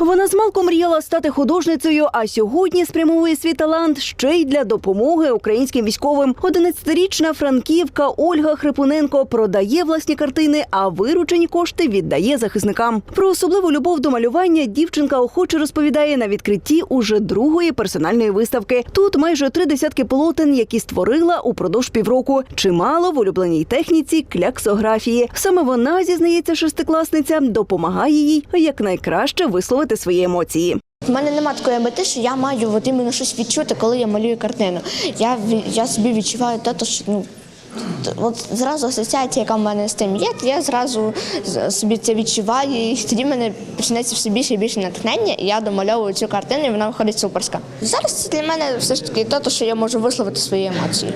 Вона з малку мріяла стати художницею, а сьогодні спрямовує свій талант ще й для допомоги українським військовим. 11-річна франківка Ольга Хрипуненко продає власні картини, а виручені кошти віддає захисникам. Про особливу любов до малювання дівчинка охоче розповідає на відкритті уже другої персональної виставки. Тут майже три десятки полотен, які створила упродовж півроку. Чимало в улюбленій техніці кляксографії. Саме вона зізнається шестикласниця, допомагає їй якнайкраще висловити свої емоції. У мене немає такої мети, що я маю от іменно щось відчути, коли я малюю картину. Я, я собі відчуваю те, що ну. От зразу асоціація, яка в мене з тим є, я зразу собі це відчуваю, і тоді в мене почнеться все більше і більше натхнення, і я домальовую цю картину, і вона виходить суперська. Зараз це для мене все ж таки те, що я можу висловити свої емоції.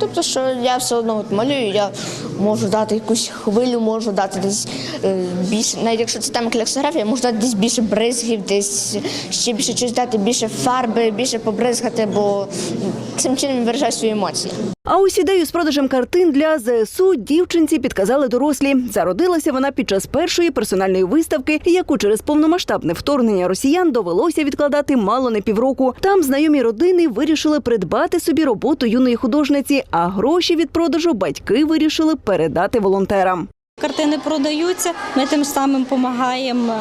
Тобто, що я все одно от малюю, я можу дати якусь хвилю, можу дати десь е, більше, навіть якщо це тема кляксографія, можу дати десь більше бризгів, десь ще більше щось дати, більше фарби, більше побризгати, бо цим чином виражаю свої емоції. А ось ідею з продажем картин для ЗСУ дівчинці підказали дорослі. Зародилася вона під час першої персональної виставки, яку через повномасштабне вторгнення росіян довелося відкладати мало не півроку. Там знайомі родини вирішили придбати собі роботу юної художниці, а гроші від продажу батьки вирішили передати волонтерам. Картини продаються, ми тим самим допомагаємо,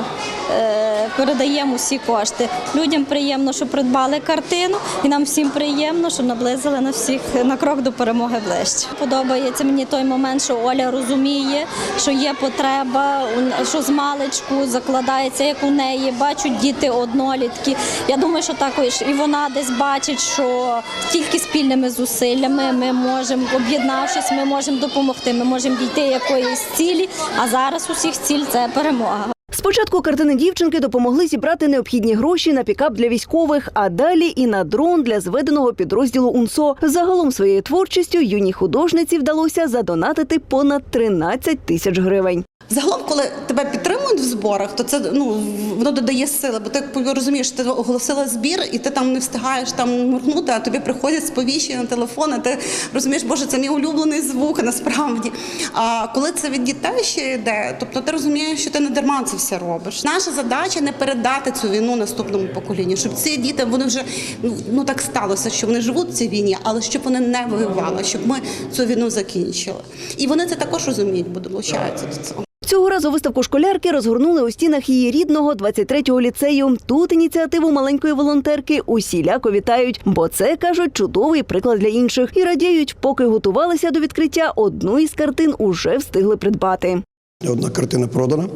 е, передаємо усі кошти. Людям приємно, що придбали картину, і нам всім приємно, що наблизили на всіх на крок до перемоги ближче. Подобається мені той момент, що Оля розуміє, що є потреба, що з маличку закладається, як у неї. Бачать діти однолітки. Я думаю, що також і вона десь бачить, що тільки спільними зусиллями ми можемо, об'єднавшись, ми можемо допомогти. Ми можемо дійти якоїсь цілі. А зараз усіх ціль це перемога. Спочатку картини дівчинки допомогли зібрати необхідні гроші на пікап для військових, а далі і на дрон для зведеного підрозділу УНСО. Загалом своєю творчістю юній художниці вдалося задонатити понад 13 тисяч гривень. Загалом, коли тебе підтримують в зборах, то це ну воно додає сили, бо ти розумієш, ти оголосила збір, і ти там не встигаєш там моргнути, а тобі приходять сповіщення на телефон, і ти розумієш, боже, це мій улюблений звук насправді. А коли це від дітей ще йде, тобто ти розумієш, що ти не дарма це все робиш. Наша задача не передати цю війну наступному поколінню, щоб ці діти вони вже ну, ну так сталося, що вони живуть в цій війні, але щоб вони не воювали, щоб ми цю війну закінчили. І вони це також розуміють, бо долучаються до цього. Цього разу виставку школярки розгорнули у стінах її рідного 23-го ліцею. Тут ініціативу маленької волонтерки усіляко вітають, бо це кажуть чудовий приклад для інших і радіють, поки готувалися до відкриття. Одну із картин уже встигли придбати. Одна картина продана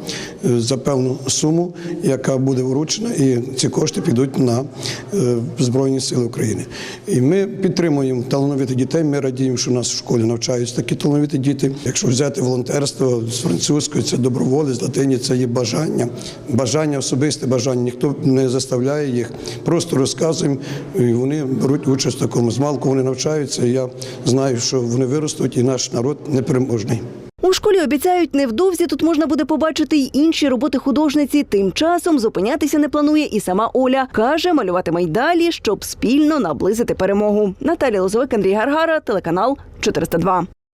е, за певну суму, яка буде вручена, і ці кошти підуть на е, Збройні Сили України. І ми підтримуємо талановитих дітей. Ми радіємо, що у нас в школі навчаються такі талановиті діти. Якщо взяти волонтерство з французької, це доброволець, з латині це є бажання, бажання особисте бажання. Ніхто не заставляє їх. Просто розказуємо, і вони беруть участь в такому. Змалку вони навчаються. і Я знаю, що вони виростуть, і наш народ непереможний. У школі обіцяють, невдовзі тут можна буде побачити й інші роботи художниці. Тим часом зупинятися не планує і сама Оля. Каже, малюватиме й далі, щоб спільно наблизити перемогу. Наталія Лозовик, Андрій Гаргара, телеканал 402.